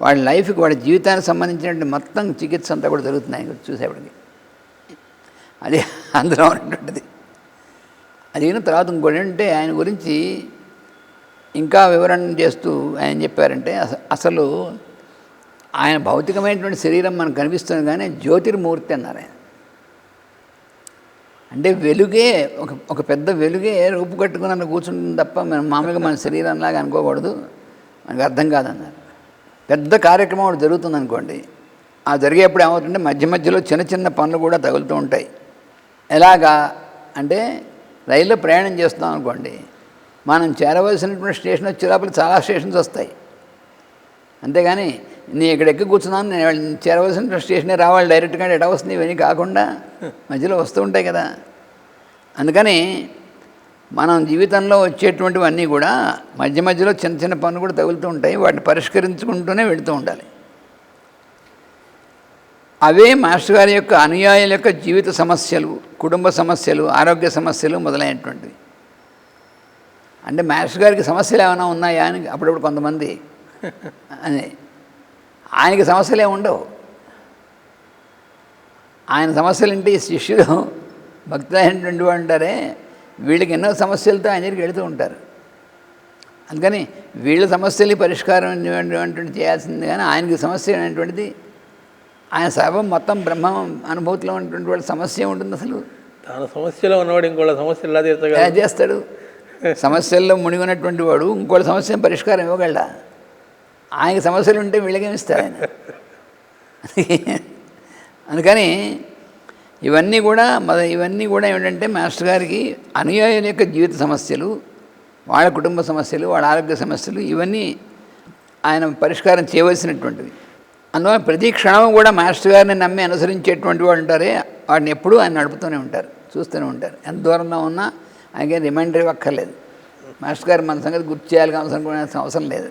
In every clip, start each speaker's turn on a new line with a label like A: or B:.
A: వాడి లైఫ్కి వాడి జీవితానికి సంబంధించినటువంటి మొత్తం చికిత్స అంతా కూడా జరుగుతుంది ఆయన చూసేవాడికి అది అందులో ఉన్నటువంటిది అది అయిన తర్వాత ఇంకోటి ఏంటంటే ఆయన గురించి ఇంకా వివరణ చేస్తూ ఆయన చెప్పారంటే అసలు ఆయన భౌతికమైనటువంటి శరీరం మనకు కనిపిస్తుంది కానీ జ్యోతిర్మూర్తి అన్నారు ఆయన. అంటే వెలుగే ఒక ఒక పెద్ద వెలుగే రూపు కట్టుకుని కూర్చుంటుంది తప్ప మనం మామూలుగా మన శరీరంలాగా అనుకోకూడదు. మనకు అర్థం కాదన్నారు. పెద్ద కార్యక్రమం ఒకటి జరుగుతుంది అనుకోండి ఆ జరిగేప్పుడు ఏమవుతుంటే మధ్య మధ్యలో చిన్న చిన్న పనులు కూడా తగులుతూ ఉంటాయి. ఎలాగా? అంటే రైల్లో ప్రయాణం చేస్తున్నాం అనుకోండి. మనం చేరవలసినటువంటి స్టేషన్ వచ్చే లోపల చాలా స్టేషన్స్ వస్తాయి. అంతేగాని నీ ఇక్కడ ఎక్కి కూర్చున్నాను నేను చేరవలసిన స్టేషనే రావాలి డైరెక్ట్గా ఎట వస్తుంది ఇవన్నీ కాకుండా మధ్యలో వస్తూ ఉంటాయి కదా. అందుకని మనం జీవితంలో వచ్చేటువంటివన్నీ కూడా మధ్య మధ్యలో చిన్న చిన్న పనులు కూడా తగులుతూ ఉంటాయి వాటిని పరిష్కరించుకుంటూనే వెళుతూ ఉండాలి. అవే మాస్టర్ గారి యొక్క అనుయాయుల యొక్క జీవిత సమస్యలు కుటుంబ సమస్యలు ఆరోగ్య సమస్యలు మొదలైనటువంటివి. అంటే మాస్టర్ గారికి సమస్యలు ఏమైనా ఉన్నాయా అని అప్పుడప్పుడు కొంతమంది అని. ఆయనకి సమస్యలు ఏమి ఉండవు. ఆయన సమస్యలు అంటే ఈ శిష్యుడు భక్తులైనటువంటి వాడు అంటారే వీళ్ళకి ఎన్నో సమస్యలతో ఆయన దగ్గరికి వెళుతూ ఉంటారు. అందుకని వీళ్ళ సమస్యలు పరిష్కారం అనేటువంటి చేయాల్సింది కానీ ఆయనకి సమస్య అనేటువంటిది ఆయన సర్వం మొత్తం బ్రహ్మ అనుభూతిలో ఉన్నటువంటి వాళ్ళ సమస్య ఉంటుంది అసలు.
B: తాను సమస్యలో ఉన్నవాడు ఇంకోళ్ళ సమస్యలు ఎలా
A: చేస్తాడు? సమస్యల్లో మునిగినటువంటి వాడు ఇంకోటి సమస్య పరిష్కారం ఇవ్వగలడా? ఆయనకి సమస్యలు ఉంటే వీళ్ళకేమి ఇస్తారు ఆయన? అందుకని ఇవన్నీ కూడా మన ఇవన్నీ కూడా ఏమిటంటే మాస్టర్ గారికి అనుయాయుల యొక్క జీవిత సమస్యలు వాళ్ళ కుటుంబ సమస్యలు వాళ్ళ ఆరోగ్య సమస్యలు ఇవన్నీ ఆయన పరిష్కారం చేయవలసినటువంటివి. అందువల్ల ప్రతి క్షణం కూడా మాస్టర్ గారిని నమ్మి అనుసరించేటువంటి వాళ్ళు ఉంటారే వాడిని ఎప్పుడూ ఆయన నడుపుతూనే ఉంటారు చూస్తూనే ఉంటారు. ఎంత దూరంలో ఉన్నా ఆయనకి రిమైండర్ ఇవ్వక్కర్లేదు. మాస్టర్ గారు మన సంగతి గుర్తు చేయాలి అవసరం అవసరం లేదు.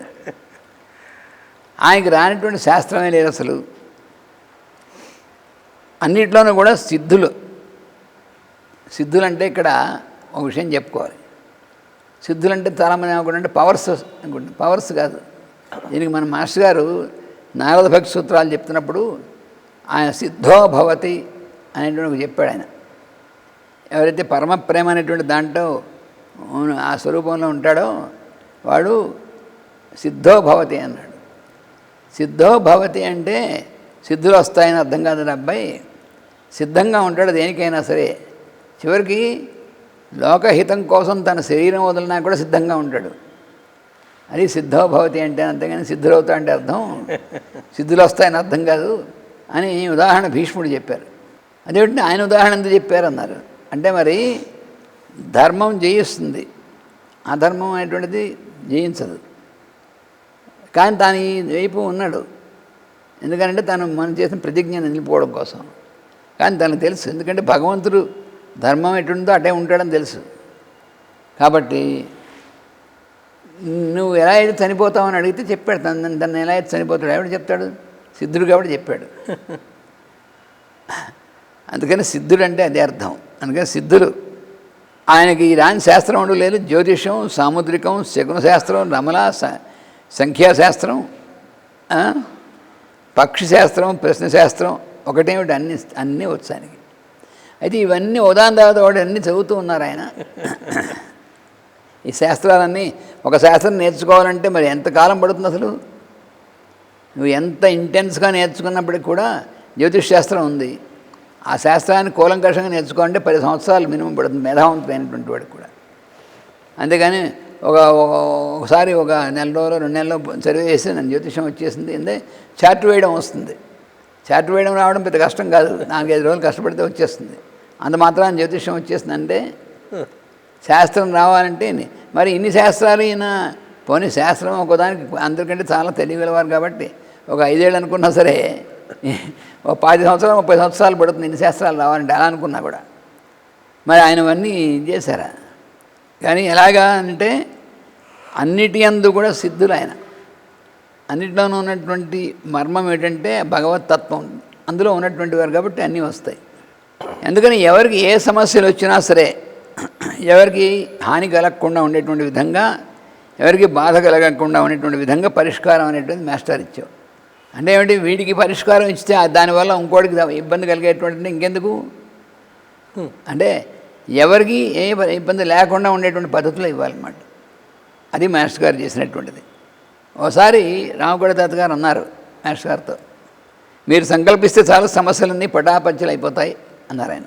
A: ఆయనకి రానిటువంటి శాస్త్రమే లేదు అసలు. అన్నిట్లోనూ కూడా సిద్ధులు. సిద్ధులు అంటే ఇక్కడ ఒక విషయం చెప్పుకోవాలి. సిద్ధులంటే చాలామంది ఏమనుకుంటే పవర్స్ అనుకుంటుంది పవర్స్ కాదు. దీనికి మన మాస్టర్ గారు నారద భక్తి సూత్రాలు చెప్తున్నప్పుడు ఆయన సిద్ధో భవతి అనేటువంటి చెప్పాడు ఆయన. ఎవరైతే పరమ ప్రేమ అనేటువంటి దాంట్లో ఆ స్వరూపంలో ఉంటాడో వాడు సిద్ధో భవతి అన్నాడు. సిద్ధో భవతి అంటే సిద్ధులు వస్తాయని అర్థం కాదు అబ్బాయి. సిద్ధంగా ఉంటాడు దేనికైనా సరే. చివరికి లోకహితం కోసం తన శరీరం వదిలినా కూడా సిద్ధంగా ఉంటాడు. అది సిద్ధోభవతి అంటే అంతేగాని సిద్ధులవుతా అంటే అర్థం. సిద్ధులు వస్తాయని అర్థం కాదు అని ఉదాహరణ భీష్ముడు చెప్పారు. అదేంటి ఆయన ఉదాహరణ ఎందుకు చెప్పారు అన్నారు అంటే మరి ధర్మం జయిస్తుంది. అధర్మం అనేటువంటిది జయించదు. కానీ తాను ఈ వైపు ఉన్నాడు. ఎందుకంటే తను మనం చేసిన ప్రతిజ్ఞ నిలిపోవడం కోసం. కానీ తనకు తెలుసు. ఎందుకంటే భగవంతుడు ధర్మం ఎటుందో అటే ఉంటాడని తెలుసు. కాబట్టి నువ్వు ఎలా అయితే చనిపోతావని అడిగితే చెప్పాడు. తను తను ఎలా అయితే చనిపోతాడు ఎవడు చెప్తాడు? సిద్ధుడు కాబట్టి చెప్పాడు. అందుకని సిద్ధుడు అంటే అదే అర్థం. అందుకని సిద్ధులు ఆయనకి ఈ రాని శాస్త్రం అంటూ లేదు. జ్యోతిషం సాముద్రికం శకున శాస్త్రం రమల సంఖ్యాశాస్త్రం పక్షి శాస్త్రం ప్రశ్న శాస్త్రం ఒకటేమిటి? అన్ని అన్నీ వచ్చానికి. అయితే ఇవన్నీ ఉదాహరణ తర్వాత వాడు అన్నీ చదువుతూ ఉన్నారు ఆయన. ఈ శాస్త్రాలన్నీ ఒక శాస్త్రం నేర్చుకోవాలంటే మరి ఎంతకాలం పడుతుంది అసలు? నువ్వు ఎంత ఇంటెన్స్గా నేర్చుకున్నప్పటికి కూడా జ్యోతిష్ శాస్త్రం ఉంది. ఆ శాస్త్రాన్ని కూలంకషంగా నేర్చుకోవాలంటే పది సంవత్సరాలు మినిమం పడుతుంది మేధావంతులైనటువంటి వాడికి కూడా. అంతేగాని ఒక ఒకసారి ఒక నెల రోజులు రెండు నెలలో చదివి చేసి నన్ను జ్యోతిషం వచ్చేసింది. అంటే చార్ట్ వేయడం వస్తుంది. చార్ట్ వేయడం రావడం పెద్ద కష్టం కాదు. నాలుగైదు రోజులు కష్టపడితే వచ్చేస్తుంది. అంత మాత్రం జ్యోతిషం వచ్చేసిందంటే శాస్త్రం రావాలంటే మరి ఇన్ని శాస్త్రాలు ఈయన పోనీ శాస్త్రం ఒకదానికి అందరికంటే చాలా తెలియగలవారు కాబట్టి ఒక ఐదేళ్ళు అనుకున్నా సరే ఒక పది సంవత్సరాలు ముప్పై సంవత్సరాలు పడుతుంది ఇన్ని శాస్త్రాలు రావాలంటే అలా అనుకున్నా కూడా. మరి ఆయన అవన్నీ చేశారా? కానీ ఎలాగా అంటే అన్నిటి అందు కూడా సిద్ధులు ఆయన. అన్నిటిలోనూ ఉన్నటువంటి మర్మం ఏంటంటే భగవత్ తత్వం. అందులో ఉన్నటువంటి వారు కాబట్టి అన్నీ వస్తాయి. ఎందుకని ఎవరికి ఏ సమస్యలు వచ్చినా సరే ఎవరికి హాని కలగకుండా ఉండేటువంటి విధంగా ఎవరికి బాధ కలగకుండా ఉండేటువంటి విధంగా పరిష్కారం అనేటువంటి మాస్టర్ ఇచ్చావు అంటే ఏమిటి? వీడికి పరిష్కారం ఇస్తే దానివల్ల ఇంకోటికి ఇబ్బంది కలిగేటువంటి ఇంకెందుకు? అంటే ఎవరికి ఏ ఇబ్బంది లేకుండా ఉండేటువంటి పద్ధతులు ఇవ్వాలన్నమాట. అది మాస్టర్ గారు చేసినటువంటిది. ఒకసారి రామగూడ తాత గారు అన్నారు మాస్టర్ గారితో మీరు సంకల్పిస్తే చాలా సమస్యలన్నీ పటాపంచలు అయిపోతాయి అన్నారు ఆయన.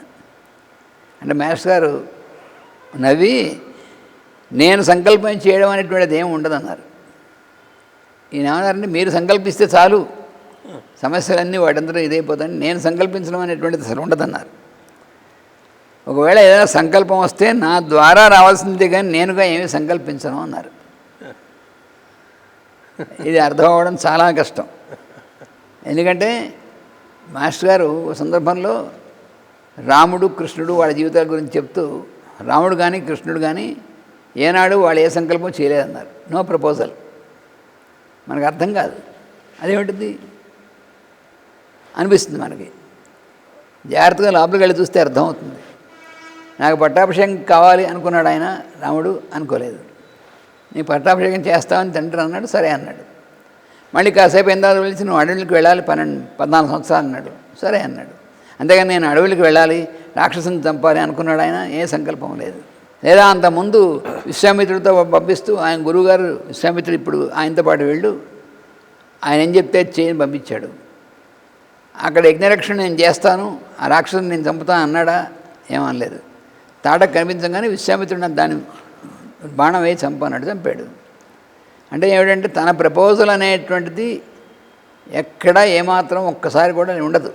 A: అంటే మాస్టర్ గారు నవ్వి నేను సంకల్పం చేయడం అనేటువంటిది ఏమి ఉండదన్నారు. ఈయన ఏమన్నారంటే మీరు సంకల్పిస్తే చాలు సమస్యలన్నీ వాటంతా ఇదైపోతాయని నేను సంకల్పించడం అనేటువంటిది అసలు ఉండదన్నారు. ఒకవేళ ఏదైనా సంకల్పం వస్తే నా ద్వారా రావాల్సిందే కానీ నేనుగా ఏమి సంకల్పించను అన్నారు. ఇది అర్థం అవ్వడం చాలా కష్టం. ఎందుకంటే మాస్టర్ గారు ఓ సందర్భంలో రాముడు కృష్ణుడు వాళ్ళ జీవితాల గురించి చెప్తూ రాముడు కానీ కృష్ణుడు కానీ ఏనాడు వాళ్ళు ఏ సంకల్పం చేయలేదన్నారు. No proposal. మనకు అర్థం కాదు. అదేమిటిది? అనిపిస్తుంది మనకి. జాగ్రత్తగా లోపలికి వెళ్ళి చూస్తే అర్థమవుతుంది నాకు పట్టాభిషేకం కావాలి అనుకున్నాడు ఆయన రాముడు అనుకోలేదు. నీ పట్టాభిషేకం చేస్తావని తండ్రి అన్నాడు సరే అన్నాడు. మళ్ళీ కాసేపు ఎంత పిలిచి నువ్వు అడవులకు వెళ్ళాలి పన్నెండు పద్నాలుగు సంవత్సరాలు అన్నాడు. సరే అన్నాడు. అంతేగాని నేను అడవులకు వెళ్ళాలి రాక్షసుని చంపాలి అనుకున్నాడు ఆయన ఏ సంకల్పం లేదు. లేదా అంతకుముందు విశ్వామిత్రుడితో పంపిస్తూ ఆయన గురువుగారు విశ్వామిత్రుడు ఇప్పుడు ఆయనతో పాటు వెళ్ళు ఆయన ఏం చెప్తే చేయని పంపించాడు. అక్కడ యజ్ఞరక్షణ నేను చేస్తాను ఆ రాక్షసుని నేను చంపుతాను అన్నాడా ఏమనలేదు తాటకు కనిపించగానే విశ్వామిత్రుడు దాని బాణం వేసి చంపనట్టు చంపాడు. అంటే ఏమిటంటే తన ప్రపోజల్ అనేటువంటిది ఎక్కడా ఏమాత్రం ఒక్కసారి కూడా ఉండదు.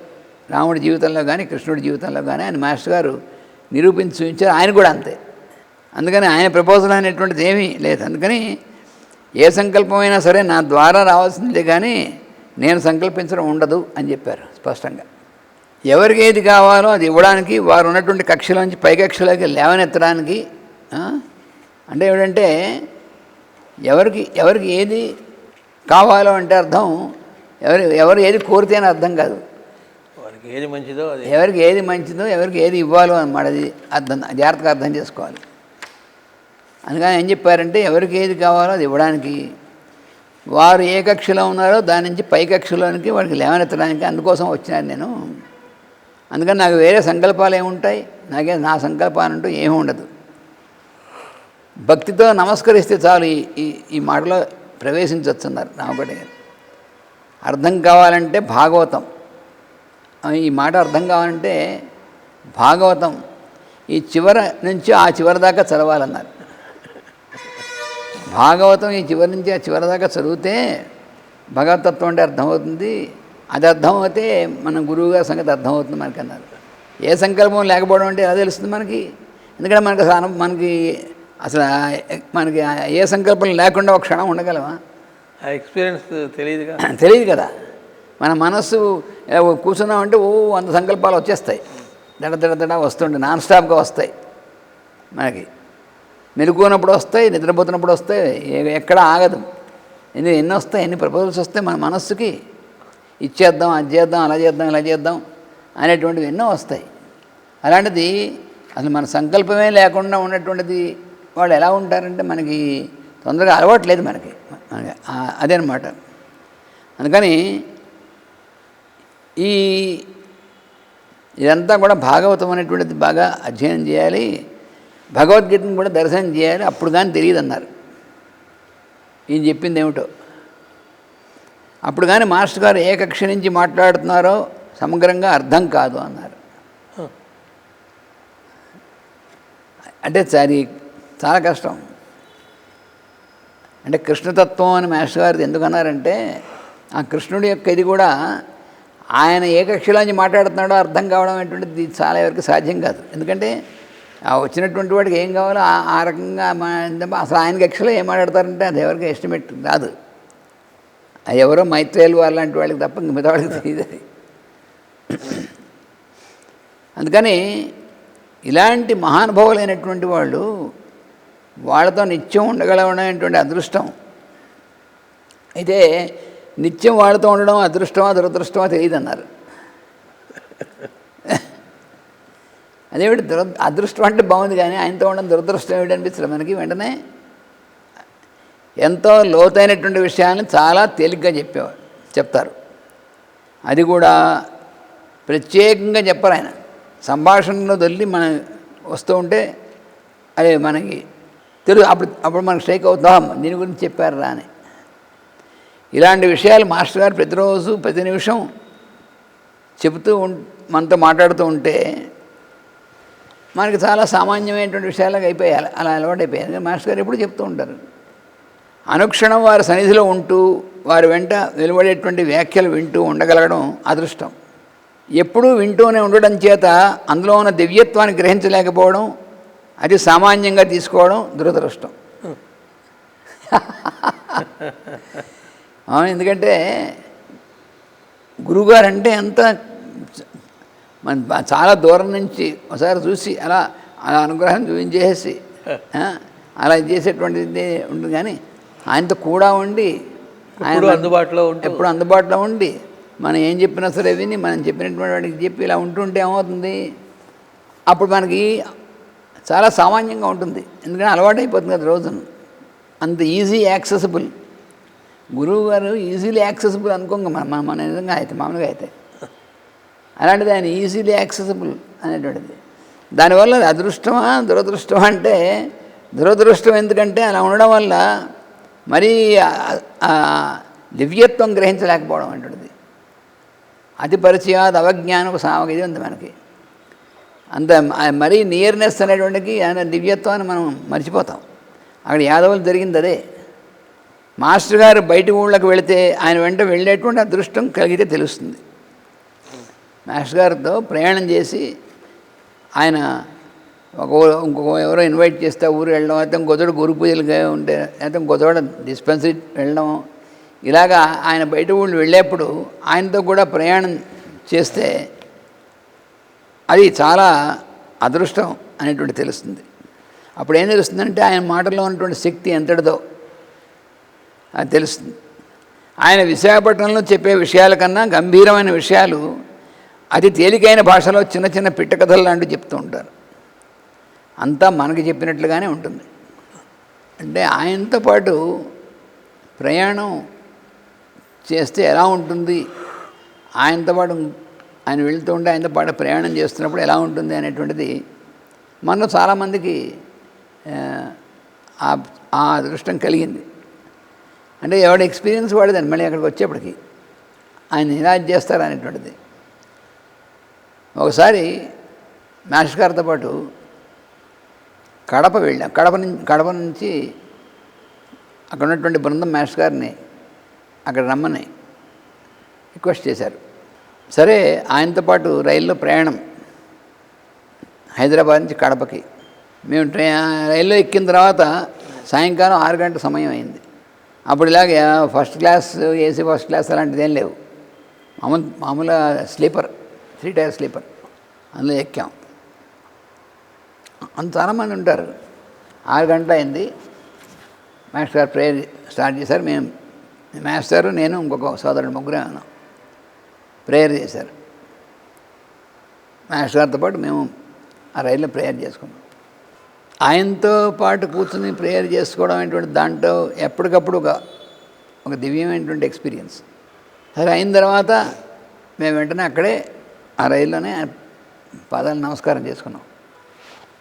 A: రాముడి జీవితంలో కానీ కృష్ణుడి జీవితంలో కానీ ఆయన మాస్టర్ గారు నిరూపించి చూపించారు ఆయన కూడా అంతే. అందుకని ఆయన ప్రపోజల్ అనేటువంటిది ఏమీ లేదు. అందుకని ఏ సంకల్పమైనా సరే నా ద్వారా రావాల్సిందే కానీ నేను సంకల్పించడం ఉండదు అని చెప్పారు స్పష్టంగా. ఎవరికి ఏది కావాలో అది ఇవ్వడానికి వారు ఉన్నటువంటి కక్షలోంచి పై కక్షలోకి లేవనెత్తడానికి? అంటే ఏమిటంటే ఎవరికి ఎవరికి ఏది కావాలో అంటే అర్థం ఎవరు ఎవరు ఏది కోరితే అని అర్థం కాదు.
B: వారికి ఏది మంచిదో అది.
A: ఎవరికి ఏది మంచిదో ఎవరికి ఏది ఇవ్వాలో అన్నమాట అది అర్థం జాగ్రత్తగా అర్థం చేసుకోవాలి. అందుకని ఏం చెప్పారంటే ఎవరికి ఏది కావాలో అది ఇవ్వడానికి. వారు ఏ కక్షలో ఉన్నారో దాని నుంచి పై కక్షలోనికి వాడికి లేవనెత్తడానికి అందుకోసం వచ్చినాను నేను. అందుకని నాకు వేరే సంకల్పాలు ఏముంటాయి? నాకే నా సంకల్పాలంటూ ఏమీ ఉండదు. భక్తితో నమస్కరిస్తే చాలు ఈ ఈ ఈ మాటలో ప్రవేశించవచ్చున్నారు రామగడ్డ గారు. అర్థం కావాలంటే భాగవతం. ఈ మాట అర్థం కావాలంటే భాగవతం. ఈ చివర నుంచి ఆ చివరి దాకా చదవాలన్నారు. భాగవతం ఈ చివరి నుంచి ఆ చివరి దాకా చదివితే భగవతత్వం అంటే అర్థమవుతుంది. అది అర్థమవుతే మన గురువుగారి సంగతి అర్థమవుతుంది మనకి అన్నారు ఏ సంకల్పం లేకపోవడం అంటే ఎలా తెలుస్తుంది మనకి? ఎందుకంటే మనకి మనకి అసలు మనకి ఏ సంకల్పం లేకుండా ఒక క్షణం ఉండగలమా?
B: ఆ ఎక్స్పీరియన్స్ తెలియదుగా
A: తెలియదు కదా. మన మనస్సు కూర్చున్నామంటే ఓ వంద సంకల్పాలు వచ్చేస్తాయి. దడ దడ దడ వస్తుండే నాన్ స్టాప్గా వస్తాయి మనకి. మెలుకున్నప్పుడు వస్తాయి నిద్రపోతున్నప్పుడు వస్తాయి ఎక్కడ ఆగదు. ఎన్ని ఎన్ని వస్తాయి ఎన్ని ప్రపోజల్స్ వస్తాయి మన మనస్సుకి? ఇచ్చేద్దాం అది చేద్దాం అలా చేద్దాం ఇలా చేద్దాం అనేటువంటివి ఎన్నో వస్తాయి. అలాంటిది అసలు మన సంకల్పమే లేకుండా ఉన్నటువంటిది వాళ్ళు ఎలా ఉంటారంటే మనకి తొందరగా అలవాట్లేదు మనకి. మనకి ఆ- అదేనమాట అందుకని ఈ ఇదంతా కూడా భాగవతం అనేటువంటిది బాగా అధ్యయనం చేయాలి. భగవద్గీతను కూడా దర్శనం చేయాలి. అప్పుడు కానీ తెలియదు అన్నారు ఈయన చెప్పింది ఏమిటో. అప్పుడు కానీ మాస్టర్ గారు ఏ కక్ష నుంచి మాట్లాడుతున్నారో సమగ్రంగా అర్థం కాదు అన్నారు. అంటే సరి చాలా కష్టం. అంటే కృష్ణతత్వం అని మాస్టర్ గారు ఎందుకు అన్నారంటే ఆ కృష్ణుడి యొక్క ఇది కూడా ఆయన ఏ కక్షలోంచి మాట్లాడుతున్నాడో అర్థం కావడం అనేటువంటిది చాలా ఎవరికి సాధ్యం కాదు. ఎందుకంటే ఆ వచ్చినటువంటి వాడికి ఏం కావాలో ఆ- రకంగా మా అసలు ఆయనకి యాక్చువల్గా ఏం మాట్లాడతారంటే అది ఎవరికి ఎస్టిమేట్ రాదు ఎవరో మైత్రేయులు వాళ్ళంటి వాళ్ళకి తప్ప ఇంక మిగతా వాళ్ళకి తెలియదు అందుకని ఇలాంటి మహానుభావులైనటువంటి వాళ్ళు వాళ్ళతో నిత్యం ఉండగలవనేటువంటి అదృష్టం. అయితే నిత్యం వాళ్ళతో ఉండడం అదృష్టమా దురదృష్టమా తెలియదన్నారు. అదేమిటి దుర అదృష్టం అంటే బాగుంది కానీ ఆయనతో ఉండడం దురదృష్టం ఏమిటి అనిపిస్తుంది మనకి వెంటనే? ఎంతో లోతైనటువంటి విషయాలను చాలా తేలిగ్గా చెప్పేవారు చెప్తారు. అది కూడా ప్రత్యేకంగా చెప్పరు ఆయన. సంభాషణలో దొల్లి మనం వస్తూ ఉంటే అది మనకి తెలుగు అప్పుడు అప్పుడు మనకు స్ట్రైక్ అవుతాం దీని గురించి చెప్పారు రా అని. ఇలాంటి విషయాలు మాస్టర్ గారు ప్రతిరోజు ప్రతి నిమిషం చెబుతూ ఉం మనతో మాట్లాడుతూ ఉంటే మనకి చాలా సామాన్యమైనటువంటి విషయాలకు అయిపోయాయి. అలా అలవాటు అయిపోయాయి మాస్టర్ గారు ఎప్పుడు చెప్తూ ఉంటారు. అనుక్షణం వారి సన్నిధిలో ఉంటూ వారి వెంట వెలువడేటువంటి వ్యాఖ్యలు వింటూ ఉండగలగడం అదృష్టం. ఎప్పుడూ వింటూనే ఉండడం చేత అందులో ఉన్న దివ్యత్వాన్ని గ్రహించలేకపోవడం అది సామాన్యంగా తీసుకోవడం దురదృష్టం. అవును ఎందుకంటే గురువుగారు అంటే ఎంత మన చాలా దూరం నుంచి ఒకసారి చూసి అలా అలా అనుగ్రహం చూపించేసి అలా చేసేటువంటిది ఉంటుంది కానీ ఆయనతో కూడా ఉండి
B: ఎప్పుడూ అందుబాటులో ఉంటూ
A: ఎప్పుడు అందుబాటులో ఉండి మనం ఏం చెప్పినా సరే విని మనం చెప్పినటువంటి వాడికి చెప్పి ఇలా ఉంటుంటే ఏమవుతుంది? అప్పుడు మనకి చాలా సామాన్యంగా ఉంటుంది. ఎందుకంటే అలవాటు అయిపోతుంది కదా రోజును. అంత ఈజీ యాక్సెసిబుల్. గురువు గారు ఈజీలీ యాక్సెసిబుల్ అనుకోంగ మన మన నిజంగా అయితే మామూలుగా అయితే. అలాంటిది ఆయన ఈజీలీ యాక్సెసిబుల్ అనేటువంటిది. దానివల్ల అది అదృష్టమా దురదృష్టమా అంటే దురదృష్టం ఎందుకంటే అలా ఉండడం వల్ల మరీ దివ్యత్వం గ్రహించలేకపోవడం అంటున్నది అతి పరిచయాది అవజ్ఞానకు సామక ఇది ఉంది మనకి. అంత మరీ నియర్నెస్ అనేటువంటికి ఆయన దివ్యత్వాన్ని మనం మర్చిపోతాం. అక్కడ యాదవులు జరిగింది అదే. మాస్టర్ గారు బయట ఊళ్ళకి వెళితే ఆయన వెంట వెళ్ళేటువంటి అదృష్టం కలిగితే తెలుస్తుంది. మాస్టర్ గారితో ప్రయాణం చేసి ఆయన ఒక ఇంకొక ఎవరో ఇన్వైట్ చేస్తే ఊరు వెళ్ళడం అయితే గొదడు గురు పూజలుగా ఉంటే అయితే గొదడ డిస్పెన్సరీ వెళ్ళడం. ఇలాగా ఆయన బయట ఊళ్ళు వెళ్ళేప్పుడు ఆయనతో కూడా ప్రయాణం చేస్తే అది చాలా అదృష్టం అనేటువంటి తెలుస్తుంది. అప్పుడు ఏం తెలుస్తుందంటే ఆయన మాటల్లో ఉన్నటువంటి శక్తి ఎంతటిదో అది తెలుస్తుంది. ఆయన విశాఖపట్నంలో చెప్పే విషయాల కన్నా గంభీరమైన విషయాలు అతి తేలికైన భాషలో చిన్న చిన్న పిట్ట కథలు లాంటివి చెప్తూ ఉంటారు. అంతా మనకి చెప్పినట్లుగానే ఉంటుంది. అంటే ఆయనతో పాటు ప్రయాణం చేస్తే ఎలా ఉంటుంది? ఆయనతో పాటు ఆయన వెళ్తూ ఉంటే ఆయనతో పాటు ప్రయాణం చేస్తున్నప్పుడు ఎలా ఉంటుంది అనేటువంటిది మనలో చాలామందికి ఆ, అదృష్టం కలిగింది. అంటే ఎవడి ఎక్స్పీరియన్స్ వాడిదని మళ్ళీ అక్కడికి వచ్చేప్పటికి ఆయన ఇలా చేస్తారనేటువంటిది ఒకసారి మాస్టర్ గారితో పాటు కడప వెళ్ళాం. కడప నుంచి కడప నుంచి అక్కడ ఉన్నటువంటి బృందం మాస్టర్ గారిని అక్కడ రమ్మని రిక్వెస్ట్ చేశారు. సరే ఆయనతో పాటు రైల్లో ప్రయాణం. హైదరాబాద్ నుంచి కడపకి. మేము ట్రై రైల్లో ఎక్కిన తర్వాత సాయంకాలం ఆరు గంటల సమయం అయింది. అప్పుడు ఇలాగే first class AC first class అలాంటిది ఏం లేవు. మామూలు మామూలుగా స్లీపర్ త్రీ టైర్ స్లీపర్ అందులో ఎక్కాం. అంత చాలామంది ఉంటారు. ఆరు గంటల అయింది మాస్టర్ గారు ప్రేయర్ స్టార్ట్ చేశారు. మేము మాస్టర్ నేను ఇంకొక సోదరుడు ముగ్గురే ఉన్నాం. ప్రేయర్ చేశారు. మాస్టర్ గారితో పాటు మేము ఆ రైల్లో ప్రేయర్ చేసుకున్నాం. ఆయనతో పాటు కూర్చుని ప్రేయర్ చేసుకోవడం అనేటువంటి దాంట్లో ఎప్పటికప్పుడు ఒక ఒక దివ్యమైనటువంటి ఎక్స్పీరియన్స్. సరే అయిన తర్వాత మేము వెంటనే అక్కడే ఆ రైల్లోనే పాదాలు నమస్కారం చేసుకున్నాం.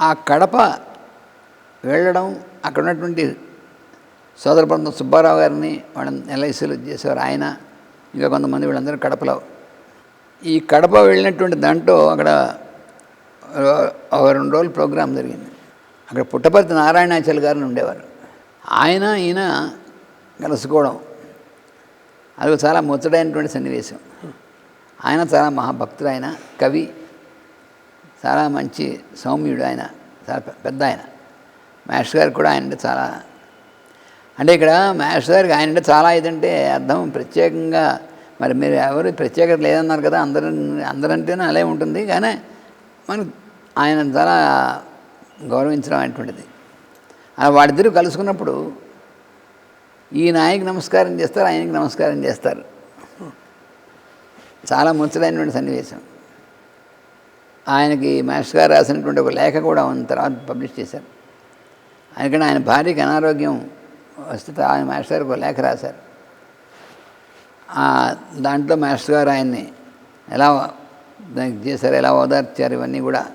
A: ఆ కడప వెళ్ళడం అక్కడ ఉన్నటువంటి సోదర బృందం సుబ్బారావు గారిని వాళ్ళని ఎల్ఐసీలో చేసేవారు ఆయన ఇంకా కొంతమంది వీళ్ళందరూ కడపలో. ఈ కడప వెళ్ళినటువంటి దాంట్లో అక్కడ ఒక రెండు రోజులు ప్రోగ్రాం జరిగింది. అక్కడ పుట్టపర్తి నారాయణాచల్ గారిని ఉండేవారు. ఆయన ఈయన కలుసుకోవడం. అది చాలా ముచ్చడైనటువంటి సన్నివేశం. ఆయన చాలా మహాభక్తుడు ఆయన కవి. చాలా మంచి సౌమ్యుడు ఆయన చాలా పెద్ద ఆయన. మాస్టర్ గారికి కూడా ఆయన అంటే చాలా. అంటే ఇక్కడ మాస్టర్ గారికి ఆయన అంటే చాలా ఇదంటే అర్థం ప్రత్యేకంగా మరి మీరు ఎవరు ప్రత్యేకత లేదన్నారు కదా అందరూ అందరంటేనే అలాగే ఉంటుంది. కానీ మనం ఆయన చాలా గౌరవించడం అనేటువంటిది. ఆ కలుసుకున్నప్పుడు ఈ నాయకు నమస్కారం చేస్తారు ఆయనకి నమస్కారం చేస్తారు. చాలా ముచ్చటైనటువంటి సన్నివేశం. ఆయనకి మాస్టర్ గారు రాసినటువంటి ఒక లేఖ కూడా ఉన్న తర్వాత పబ్లిష్ చేశారు. అందుకని ఆయన భార్యకి అనారోగ్యం వస్తే ఆయన మాస్టర్ గారికి ఒక లేఖ రాశారు. దాంట్లో మాస్టర్ గారు ఆయన్ని ఎలా దానికి చేశారు ఎలా ఓదార్చారు ఇవన్నీ కూడా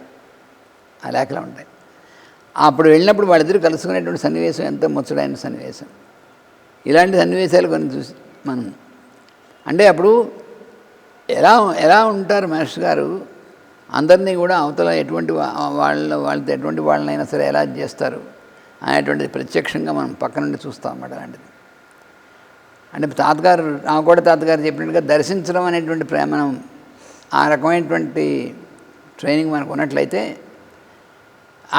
A: ఆ లేఖలో ఉంటాయి. అప్పుడు వెళ్ళినప్పుడు వాళ్ళిద్దరు కలుసుకునేటువంటి సన్నివేశం ఎంతో ముచ్చడైన సన్నివేశం. ఇలాంటి సన్నివేశాలు కొన్ని చూసి మనం. అంటే అప్పుడు ఎలా ఎలా ఉంటారు మాస్టర్ గారు? అందరినీ కూడా అవతల ఎటువంటి వాళ్ళ వాళ్ళతో ఎటువంటి వాళ్ళనైనా సరే ఎలా చేస్తారు అనేటువంటిది ప్రత్యక్షంగా మనం పక్క నుండి చూస్తాం అన్నమాట అలాంటిది. అంటే తాతగారు రామకోట తాతగారు చెప్పినట్టుగా దర్శించడం అనేటువంటి ప్రేమ మనం ఆ రకమైనటువంటి ట్రైనింగ్ మనకు ఉన్నట్లయితే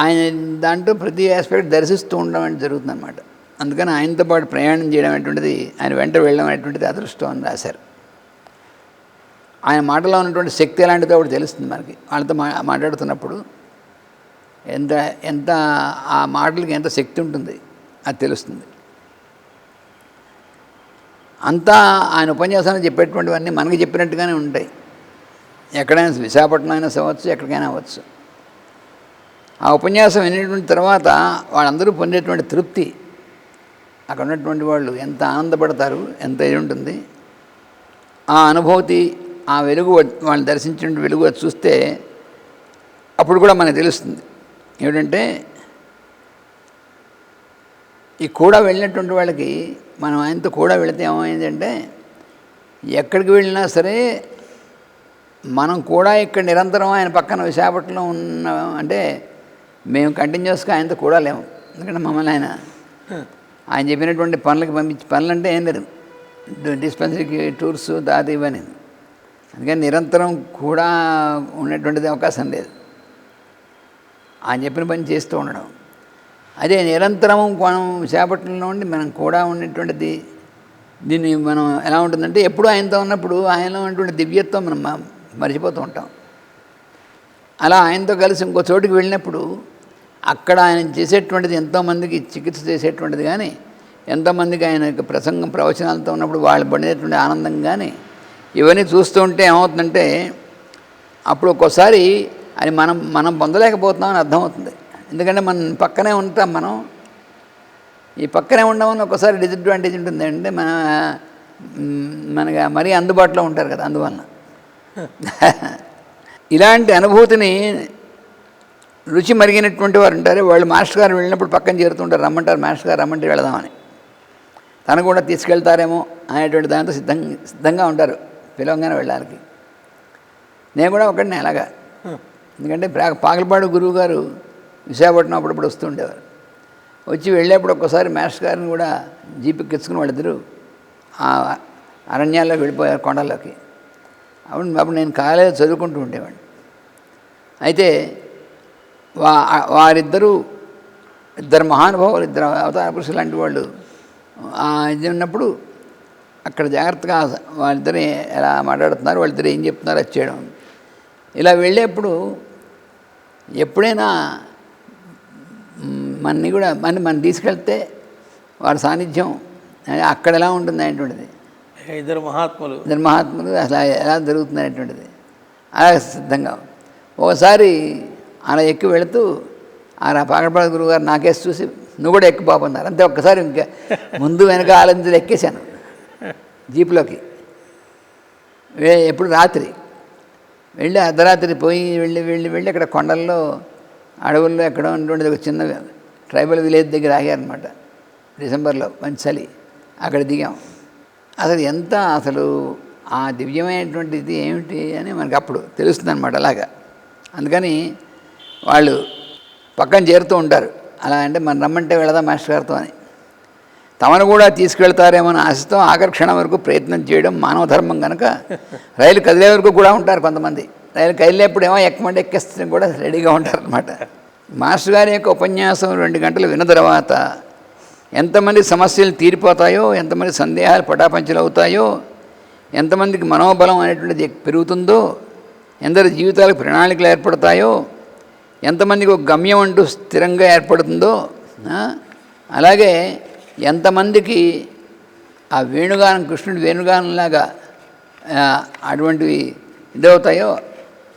A: ఆయన దాంట్లో ప్రతి ఆస్పెక్ట్ దర్శిస్తూ ఉండడం అనేది జరుగుతుంది అనమాట అందుకని ఆయనతో పాటు ప్రయాణం చేయడం అనేటువంటిది ఆయన వెంట వెళ్ళడం అనేటువంటిది అదృష్టం అని రాశారు. ఆయన మాటలో ఉన్నటువంటి శక్తి ఎలాంటిదో ఒకటి తెలుస్తుంది మనకి. వాళ్ళతో మా మాట్లాడుతున్నప్పుడు ఎంత ఎంత ఆ మాటలకి ఎంత శక్తి ఉంటుంది అది తెలుస్తుంది. అంతా ఆయన ఉపన్యాసాన్ని చెప్పేటువంటివన్నీ మనకి చెప్పినట్టుగానే ఉంటాయి. ఎక్కడైనా విశాఖపట్నం అయినా అవ్వచ్చు ఎక్కడికైనా అవ్వచ్చు. ఆ ఉపన్యాసం వినేటువంటి తర్వాత వాళ్ళందరూ పొందేటువంటి తృప్తి అక్కడ ఉన్నటువంటి వాళ్ళు ఎంత ఆనందపడతారు ఎంత ఇది ఉంటుంది ఆ అనుభూతి ఆ వెలుగు వాళ్ళని దర్శించిన వెలుగు చూస్తే అప్పుడు కూడా మనకు తెలుస్తుంది. ఏమిటంటే ఈ కూడా వెళ్ళినటువంటి వాళ్ళకి మనం ఆయనతో కూడా వెళితే ఏమైందంటే ఎక్కడికి వెళ్ళినా సరే మనం కూడా ఇక్కడ నిరంతరం ఆయన పక్కన విశాఖపట్నంలో ఉన్న అంటే మేము కంటిన్యూస్గా ఆయనతో కూడా లేము. ఎందుకంటే మమ్మల్ని ఆయన ఆయన చెప్పినటువంటి పనులకి పంపించి పనులు అంటే ఏం లేదు. డిస్పెన్సరీకి టూర్స్ దాది ఇవన్నీ అందుకని నిరంతరం కూడా ఉన్నటువంటిది అవకాశం లేదు. ఆయన చెప్పిన పని చేస్తూ ఉండడం. అదే నిరంతరం మనం విశాఖపట్నంలో ఉండి మనం కూడా ఉన్నటువంటిది దీన్ని మనం ఎలా ఉంటుందంటే ఎప్పుడు ఆయనతో ఉన్నప్పుడు ఆయనలో ఉన్నటువంటి దివ్యత్వం మనం మర్చిపోతూ ఉంటాం. అలా ఆయనతో కలిసి ఇంకో చోటుకి వెళ్ళినప్పుడు అక్కడ ఆయన చేసేటువంటిది ఎంతోమందికి చికిత్స చేసేటువంటిది కానీ ఎంతోమందికి ఆయన ప్రసంగం ప్రవచనాలతో ఉన్నప్పుడు వాళ్ళు పడినటువంటి ఆనందం కానీ ఇవన్నీ చూస్తూ ఉంటే ఏమవుతుందంటే అప్పుడు ఒక్కోసారి అది మనం మనం పొందలేకపోతున్నామని అర్థమవుతుంది. ఎందుకంటే మనం పక్కనే ఉంటాం మనం. ఈ పక్కనే ఉండమని ఒకసారి డిసడ్వాంటేజ్ ఉంటుంది. అంటే మన మనకి మరీ అందుబాటులో ఉంటారు కదా అందువలన. ఇలాంటి అనుభూతిని రుచి మరిగినటువంటి వారు ఉంటారు. వాళ్ళు మాస్టర్ గారు వెళ్ళినప్పుడు పక్కన చేరుతుంటారు. రమ్మంటారు మాస్టర్ గారు రమ్మంటే వెళదామని. తను కూడా తీసుకెళ్తారేమో అనేటువంటి దాంతో సిద్ధంగా సిద్ధంగా ఉంటారు. పిలవంగానే వెళ్ళడానికి నేను కూడా ఒకడిని అలాగా. ఎందుకంటే ప్రా- పాకలపాడు గురువు గారు విశాఖపట్నం అప్పుడప్పుడు వస్తుండేవారు వచ్చి వెళ్ళేప్పుడు ఒక్కసారి మాస్టర్ గారిని కూడా జీపుకి ఎత్తుకుని వాళ్ళిద్దరూ ఆ అరణ్యాల్లో వెళ్ళిపోయారు కొండల్లోకి. అప్పుడు అప్పుడు నేను కాలేజీ చదువుకుంటూ ఉండేవాడిని. అయితే వా వారిద్దరూ ఇద్దరు మహానుభావులు ఇద్దరు అవతార పురుషులు లాంటి వాళ్ళు ఇది ఉన్నప్పుడు అక్కడ జాగ్రత్తగా వాళ్ళిద్దరు ఎలా మాట్లాడుతున్నారు వాళ్ళిద్దరు ఏం చెప్తున్నారు అది చేయడం. ఇలా వెళ్ళేప్పుడు ఎప్పుడైనా మనని కూడా మన మనం తీసుకెళ్తే వారి సాన్నిధ్యం అక్కడ ఎలా ఉంటుంది అనేటువంటిది.
B: ఇద్దరు మహాత్ములు.
A: ఇద్దరు మహాత్ములు అసలు ఎలా జరుగుతుంది అనేటువంటిది. అలా సిద్ధంగా ఒకసారి అలా ఎక్కి వెళుతూ ఆ పాకడపడ గురువు గారు నాకేసి చూసి నువ్వు కూడా ఎక్కువ పాప అన్నారు. అంతే ఒక్కసారి ఇంకా ముందు వెనక ఆలోచించి ఎక్కేశాను. జీపులోకి. వే- ఎప్పుడు రాత్రి. వెళ్ళి అర్ధరాత్రి పోయి వెళ్ళి వెళ్ళి వెళ్ళి అక్కడ కొండల్లో అడవుల్లో ఎక్కడో ఉన్నటువంటి ఒక చిన్న ట్రైబల్ విలేజ్ దగ్గర ఆగారనమాట డిసెంబర్లో మంచి చలి అక్కడ దిగాం. అసలు ఎంత అసలు ఆ దివ్యమైనటువంటిది ఏమిటి అని మనకు అప్పుడు తెలుస్తుంది అనమాట అలాగా. అందుకని వాళ్ళు పక్కన చేరుతూ ఉంటారు. అలా అంటే మనం రమ్మంటే వెళదాం మాస్టర్ గారితో అని. తమను కూడా తీసుకెళ్తారేమో అని ఆశతో ఆకర్షణ వరకు ప్రయత్నం చేయడం మానవ ధర్మం కనుక రైలు కదిలే వరకు కూడా ఉంటారు కొంతమంది. రైలు కదిలేప్పుడు ఏమో ఎక్కమంటే ఎక్కేస్తే కూడా రెడీగా ఉంటారు అనమాట మాస్టర్ గారి యొక్క ఉపన్యాసం రెండు గంటలు విన్న తర్వాత ఎంతమంది సమస్యలు తీరిపోతాయో ఎంతమంది సందేహాలు పటాపంచలు అవుతాయో ఎంతమందికి మనోబలం అనేటువంటిది పెరుగుతుందో ఎందరి జీవితాలకు ప్రణాళికలు ఏర్పడతాయో ఎంతమందికి ఒక గమ్యం అంటూ స్థిరంగా ఏర్పడుతుందో అలాగే ఎంతమందికి ఆ వేణుగానం కృష్ణుడి వేణుగానంలాగా అటువంటివి ఇదవుతాయో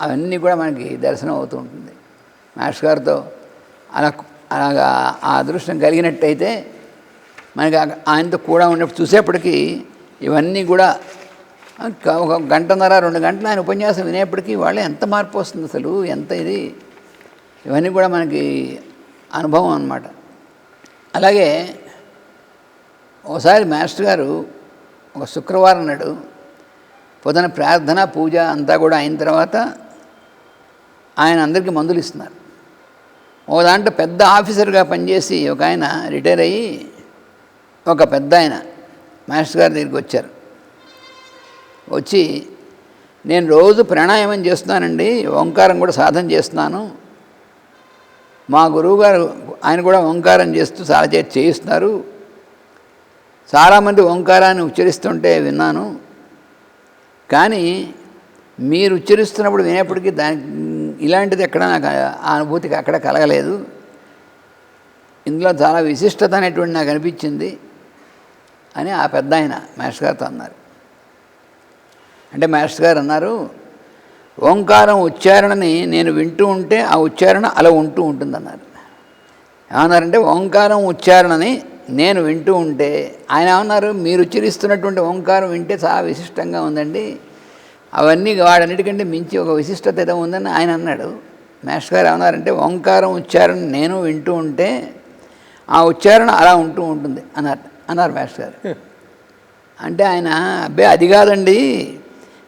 A: అవన్నీ కూడా మనకి దర్శనం అవుతూ ఉంటుంది. మాస్టర్ గారితో అలా అలాగా ఆ అదృష్టం కలిగినట్టయితే మనకి ఆయనతో కూడా ఉన్నప్పుడు చూసేప్పటికీ ఇవన్నీ కూడా ఒక- గంటన్నర రెండు గంటలు ఆయన ఉపన్యాసం వినేప్పటికీ వాళ్ళు ఎంత మార్పు వస్తుంది అసలు ఎంత ఇది? ఇవన్నీ కూడా మనకి అనుభవం అనమాట అలాగే ఒకసారి మాస్టర్ గారు ఒక శుక్రవారం నాడు పొద్దున ప్రార్థన పూజ అంతా కూడా అయిన తర్వాత ఆయన అందరికీ మందులు ఇస్తున్నారు. ఓ దాంట్లో పెద్ద ఆఫీసర్గా పనిచేసి ఒక ఆయన రిటైర్ అయ్యి ఒక పెద్ద ఆయన మాస్టర్ గారి దగ్గరికి వచ్చారు. వచ్చి నేను రోజు ప్రాణాయామం చేస్తున్నానండి ఓంకారం కూడా సాధన చేస్తున్నాను. మా గురువుగారు ఆయన కూడా ఓంకారం చేస్తూ సాధన చేతి చేయిస్తున్నారు. చాలామంది ఓంకారాన్ని ఉచ్చరిస్తుంటే విన్నాను. కానీ మీరు ఉచ్చరిస్తున్నప్పుడు వినేప్పటికీ దానికి ఇలాంటిది ఎక్కడ నాకు ఆ అనుభూతికి అక్కడ కలగలేదు. ఇందులో చాలా విశిష్టత అనేటువంటి నాకు అనిపించింది అని ఆ పెద్ద ఆయన మాస్టర్ గారితో అన్నారు. అంటే మాస్టర్ గారు అన్నారు ఓంకారం ఉచ్చారణని నేను వింటూ ఉంటే ఆ ఉచ్చారణ అలా ఉంటూ ఉంటుందన్నారు. ఏమన్నారంటే ఓంకారం ఉచ్చారణని నేను వింటూ ఉంటే ఆయన ఏమన్నారు? మీరు ఉచ్చరిస్తున్నటువంటి ఓంకారం వింటే చాలా విశిష్టంగా ఉందండి. అవన్నీ వాడన్నిటికంటే మించి ఒక విశిష్టత ఏదో ఉందని ఆయన అన్నాడు. మాస్టర్ గారు ఏమన్నారంటే ఓంకారం ఉచ్చారణ నేను వింటూ ఉంటే ఆ ఉచ్చారణ అలా ఉంటూ ఉంటుంది అన్నారు. అన్నారు మాస్టర్ గారు. అంటే ఆయన అబ్బే అది కాదండి.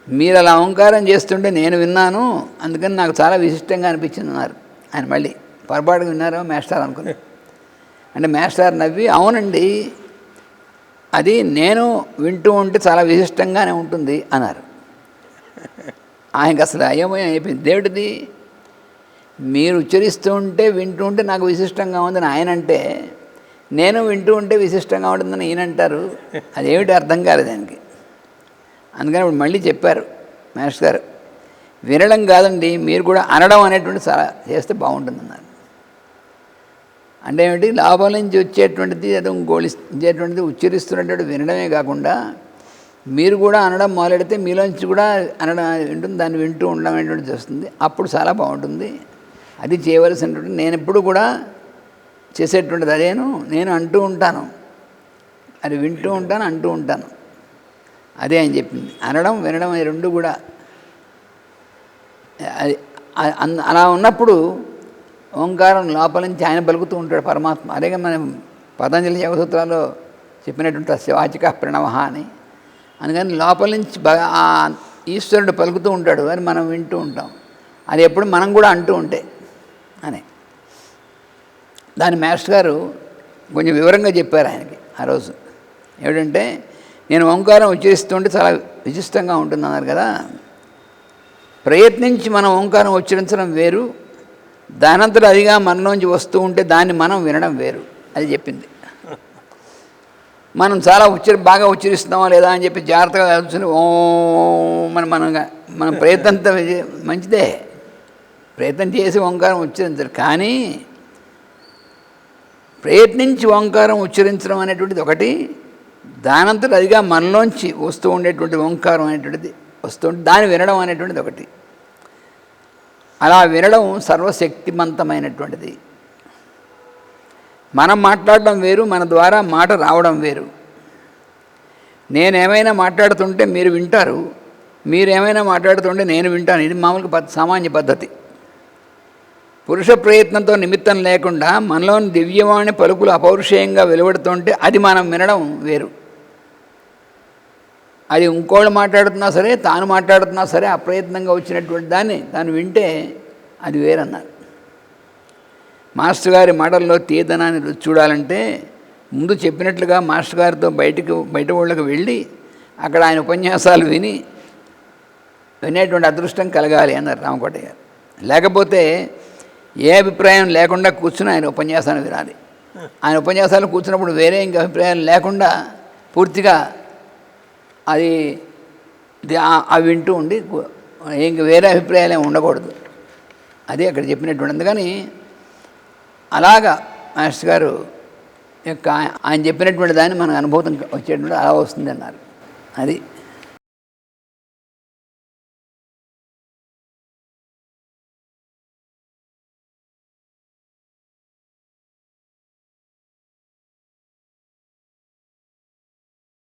A: మీరు అలా ఓంకారం చేస్తుంటే నేను విన్నాను. అందుకని నాకు చాలా విశిష్టంగా అనిపించింది అన్నారు. ఆయన మళ్ళీ పొరపాటుగా విన్నారో మాస్టర్ అనుకుని అంటే మేస్టార్ నవ్వి అవునండి అది నేను వింటూ ఉంటే చాలా విశిష్టంగానే ఉంటుంది అన్నారు. ఆయనకు అసలు అయోమయం అయిపోయింది. దేవుడిది మీరు ఉచ్చరిస్తూ ఉంటే వింటూ ఉంటే నాకు విశిష్టంగా ఉందని ఆయన అంటే నేను వింటూ ఉంటే విశిష్టంగా ఉంటుందని ఈయన అంటారు. అదేమిటి అర్థం కాలేదు దానికి అందుకని ఇప్పుడు మళ్ళీ చెప్పారు మేస్టర్ గారు వినడం కాదండి మీరు కూడా అనడం అనేటువంటి చాలా చేస్తే బాగుంటుందన్నారు. అంటే ఏమిటి? లాభం నుంచి వచ్చేటువంటిది అది గోళించేటువంటిది ఉచ్చరిస్తున్నటువంటి వినడమే కాకుండా మీరు కూడా అనడం మొదలెడితే మీలోంచి కూడా అనడం వింటుంది దాన్ని వింటూ ఉండడం అనేటువంటిది వస్తుంది. అప్పుడు చాలా బాగుంటుంది. అది చేయవలసినటువంటి నేను ఎప్పుడు కూడా చేసేటువంటిది అదేను. నేను అంటూ ఉంటాను. అది వింటూ ఉంటాను అంటూ ఉంటాను. అదే అని చెప్పింది. అనడం వినడం రెండు కూడా. అది అన్- అలా ఉన్నప్పుడు ఓంకారం లోపల నుంచి ఆయన పలుకుతూ ఉంటాడు పరమాత్మ. అలాగే మనం పతంజలి యోగసూత్రాల్లో చెప్పినటువంటి శివాచిక ప్రణవ అని. అందుకని లోపల నుంచి ఈశ్వరుడు పలుకుతూ ఉంటాడు అని మనం వింటూ ఉంటాం. అది ఎప్పుడు మనం కూడా అంటూ ఉంటే అని. దాని మాస్టర్ గారు కొంచెం వివరంగా చెప్పారు ఆయనకి ఆ రోజు. ఏమిటంటే నేను ఓంకారం ఉచ్చరిస్తుంటే చాలా విశిష్టంగా ఉంటుందన్నారు కదా. ప్రయత్నించి మనం ఓంకారం ఉచ్చరించడం వేరు ధనంతుడు అదిగా మనలోంచి వస్తూ ఉంటే దాన్ని మనం వినడం వేరు. అది చెప్పింది. మనం చాలా ఉచ్చరి బాగా ఉచ్చరిస్తున్నామా లేదా అని చెప్పి జాగ్రత్తగా కూర్చొని ఓ మనం మనం మన ప్రయత్నంతో మంచిదే. ప్రయత్నం చేసి ఓంకారం ఉచ్చరించరు. కానీ ప్రయత్నించి ఓంకారం ఉచ్చరించడం అనేటువంటిది ఒకటి. దానంతట అదిగా మనలోంచి వస్తూ ఉండేటువంటి ఓంకారం అనేటువంటిది వస్తూ ఉంటే దాన్ని వినడం అనేటువంటిది ఒకటి. అలా వినడం సర్వశక్తిమంతమైనటువంటిది. మనం మాట్లాడడం వేరు మన ద్వారా మాట రావడం వేరు. నేనేమైనా మాట్లాడుతుంటే మీరు వింటారు మీరేమైనా మాట్లాడుతుంటే నేను వింటాను. ఇది మామూలుగా పద్ధ సామాన్య పద్ధతి. పురుష ప్రయత్నంతో నిమిత్తం లేకుండా మనలోని దివ్యవాణి పలుకులు అపౌరుషేయంగా వెలువడుతుంటే అది మనం వినడం వేరు. అది ఇంకోళ్ళు మాట్లాడుతున్నా సరే తాను మాట్లాడుతున్నా సరే అప్రయత్నంగా వచ్చినటువంటి దాన్ని తాను వింటే అది వేరన్నారు. మాస్టర్ గారి మాటల్లో తీదనాన్ని రుచి చూడాలంటే ముందు చెప్పినట్లుగా మాస్టర్ గారితో బయటకు బయట ఊళ్ళకి వెళ్ళి అక్కడ ఆయన ఉపన్యాసాలు విని వినేటువంటి అదృష్టం కలగాలి అన్నారు రామకోట గారు. లేకపోతే ఏ అభిప్రాయం లేకుండా కూర్చుని ఆయన ఉపన్యాసాన్ని వినాలి. ఆయన ఉపన్యాసాలు కూర్చున్నప్పుడు వేరే ఇంక అభిప్రాయాలు లేకుండా పూర్తిగా అది అవి వింటూ ఉండి ఇంక వేరే అభిప్రాయాలు ఏమి ఉండకూడదు. అది అక్కడ చెప్పినటువంటి అందుకని అలాగా మాస్టర్ గారు యొక్క ఆయన చెప్పినటువంటి దాన్ని మనకు అనుభూతం వచ్చేటువంటి అలా వస్తుంది అన్నారు అది